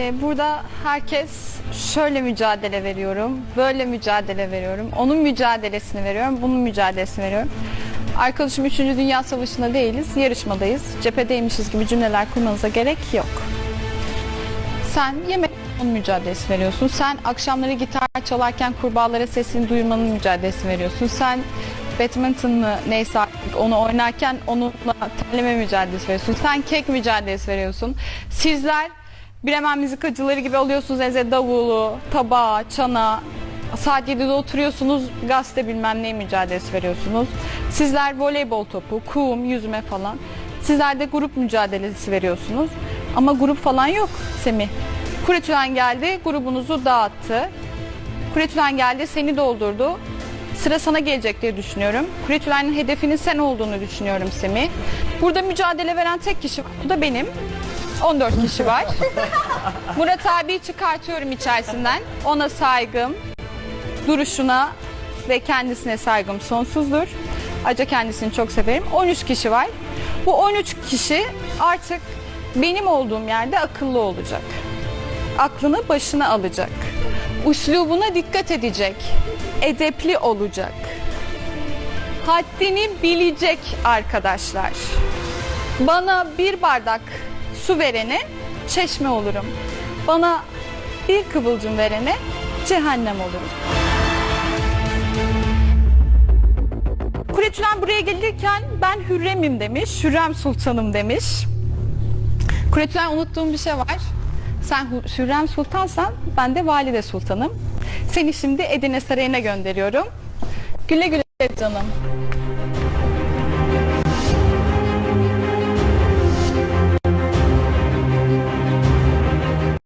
Ee, burada herkes şöyle mücadele veriyorum, böyle mücadele veriyorum, onun mücadelesini veriyorum, bunun mücadelesini veriyorum. Arkadaşım 3. Dünya Savaşı'nda değiliz, yarışmadayız. Cephedeymişiz gibi cümleler kurmanıza gerek yok. Sen yemek onun mücadelesi veriyorsun. Sen akşamları gitar çalarken kurbağalara sesini duymanın mücadelesi veriyorsun. Sen badminton mı neyse artık onu oynarken onunla terleme mücadelesi veriyorsun. Sen kek mücadelesi veriyorsun. Sizler Bremen müzikacıları gibi alıyorsunuz eze davulu, tabağı, çana. Saat 7'de oturuyorsunuz gazete bilmem ne mücadelesi veriyorsunuz. Sizler voleybol topu, kum, yüzme falan. Sizler de grup mücadelesi veriyorsunuz. Ama grup falan yok Semih. Kuretülen geldi, grubunuzu dağıttı. Kuretülen geldi, seni doldurdu. Sıra sana gelecek diye düşünüyorum. Kuretülen'in hedefinin sen olduğunu düşünüyorum Semih. Burada mücadele veren tek kişi bu da benim. 14 kişi var. Murat abi çıkartıyorum içerisinden. Ona saygım, duruşuna ve kendisine saygım sonsuzdur. Ayrıca kendisini çok severim. 13 kişi var. Bu 13 kişi artık benim olduğum yerde akıllı olacak. Aklını başına alacak. Üslubuna dikkat edecek. Edepli olacak. Haddini bilecek arkadaşlar. Bana bir bardak su verene çeşme olurum. Bana bir kıvılcım verene cehennem olurum. Kuretülen buraya gelirken ben Hürrem'im demiş, Hürrem Sultanım demiş. Kuretülen unuttuğum bir şey var. Sen Hü- Hürrem Sultansan ben de Valide Sultanım. Seni şimdi Edirne Sarayı'na gönderiyorum. Güle güle canım.